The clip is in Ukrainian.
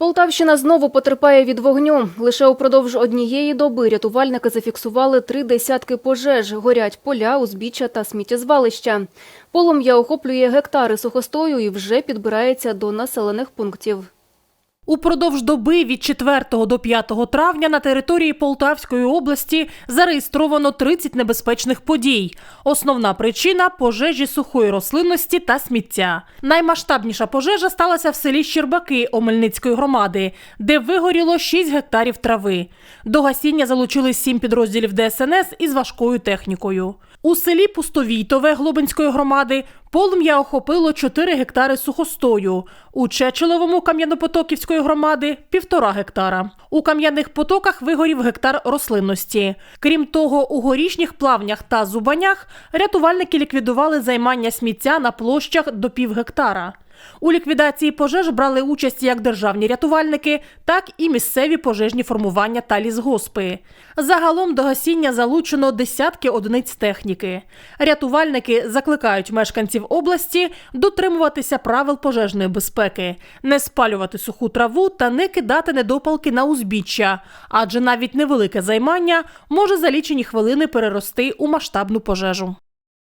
Полтавщина знову потерпає від вогню. Лише упродовж однієї доби рятувальники зафіксували три десятки пожеж. Горять поля, узбіччя та сміттєзвалища. Полум'я охоплює гектари сухостою і вже підбирається до населених пунктів. Упродовж доби від 4 до 5 травня на території Полтавської області зареєстровано 30 небезпечних подій. Основна причина пожежі сухої рослинності та сміття. Наймасштабніша пожежа сталася в селі Щербаки Омельницької громади, де вигоріло 6 гектарів трави. До гасіння залучили 7 підрозділів ДСНС із важкою технікою. У селі Пустовійтове Глобинської громади полум'я охопило 4 гектари сухостою. У Чечеловому Кам'янопотоківської громади – півтора гектара. У Кам'яних потоках вигорів гектар рослинності. Крім того, у горішніх плавнях та зубанях рятувальники ліквідували займання сміття на площах до пів гектара. У ліквідації пожеж брали участь як державні рятувальники, так і місцеві пожежні формування та лісгоспи. Загалом до гасіння залучено десятки одиниць техніки. Рятувальники закликають мешканців області дотримуватися правил пожежної безпеки, не спалювати суху траву та не кидати недопалки на узбіччя, адже навіть невелике займання може за лічені хвилини перерости у масштабну пожежу.